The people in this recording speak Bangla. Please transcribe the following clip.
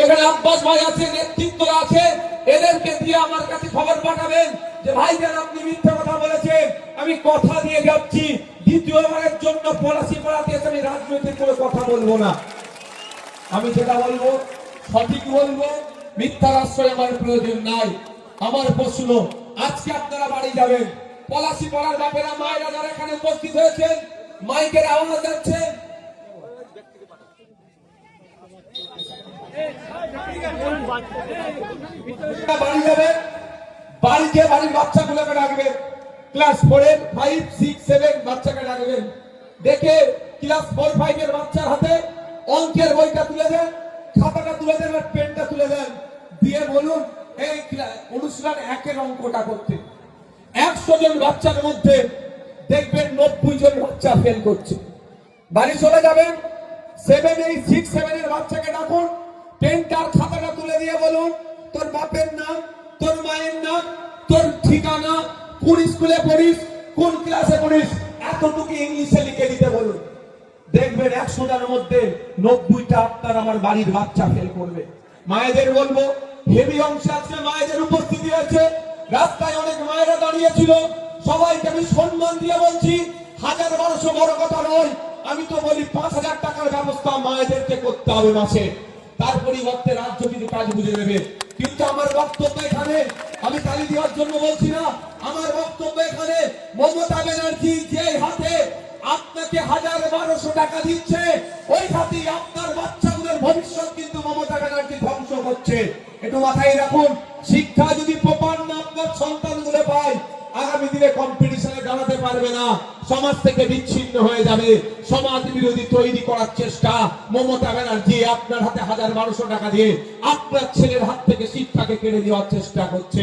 এখানে আব্বাস ভাই আছে, নেতৃত্ব আছে, এদেরকে দিয়ে আমার কাছে খবর পাঠাবেন যে, ভাইজান, আপনি মিথ্যা কথা বলেছেন। আমি কথা দিয়ে যাচ্ছি। দ্বিতীয়বারের জন্য পলাশি পড়াতে এসে আমি রাজনৈতিক করে কথা বলব না। আমি যেটা বলব, সঠিক বলব, মিথ্যার আশ্রয় আমার প্রয়োজন নাই। আমার প্রশ্ন, আজকে আপনারা বাড়ি যাবেন? পলাশি পড়ার বাপেরা, মায়েরা যারা এখানে উপস্থিত হয়েছেন, মাইকের আওয়াজ যাচ্ছে বাড়ি যাবেন বাড়িতে বাড়ির বাচ্চাগুলোকে ডাকবেন ক্লাস ফোরের ফাইভ, সিক্স, সেভেন বাচ্চাকে ডাকবেন দেখে ক্লাস ফোর ফাইভ এর বাচ্চার হাতে অঙ্কের বইটা তুলে দেন, খাতাটা তুলে দেন আর পেনটা তুলে দেন। দিয়ে বলুন, এই অনুষ্ঠান একের অঙ্কটা করতে। একশো জন বাচ্চার মধ্যে দেখবেন নব্বই জন বাচ্চা ফেল করছে। বাড়ি চলে যাবেন সেভেন এইট সিক্স সেভেন এর বাচ্চাকে ডাকুন পেনটার খাতাটা তুলে দিয়ে বলুন, তোর বাপের নাম, তোর মায়ের নাম, তোর ঠিকানা, কোন স্কুলে পড়িস, কোন ক্লাসে পড়িস, এতটুকু ইংলিশে লিখে দিতে বলুন। দেখবেন একশোটার মধ্যে নব্বইটা আপনার আমার বাড়ির বাচ্চা ফেল করবে। মায়েদের বলব হেভি অংশে আজকে মায়েদের উপস্থিতি আছে। রাস্তায় অনেক মায়েরা দাঁড়িয়েছিল, সবাইকে আমি সম্মান দিয়ে বলছি, হাজার বারোশো বড় কথা নয়, আমি তো বলি পাঁচ হাজার টাকার ব্যবস্থা মায়েদেরকে করতে হবে মাসে। তার পরিবর্তে রাজ্য কিন্তু কাজ বুঝে নেবে। কিন্তু আমার বক্তব্য এখানে, আমি তালি দেওয়ার জন্য বলছি না, আমার বক্তব্য এখানে মমতা ব্যানার্জি যে হাতে আপনাকে হাজার বারোশো টাকা দিচ্ছে, ওই হাতে আপনার বাচ্চাগুলোর ভবিষ্যৎ কিন্তু মমতা ব্যানার্জি ধ্বংস করছে। একটু মাথায় রাখুন, শিক্ষা দিনে কম্পিটিশনে দাঁড়াতে পারবে না। সমাজ থেকে বিচ্ছিন্ন হয়ে যাবে। সমাজ বিরোধী তৈরি করার চেষ্টা। মমতা ব্যানার্জি আপনার হাতে হাজার বারোশো টাকা দিয়ে আপনার ছেলের হাত থেকে শিক্ষাকে কেড়ে দেওয়ার চেষ্টা করছে।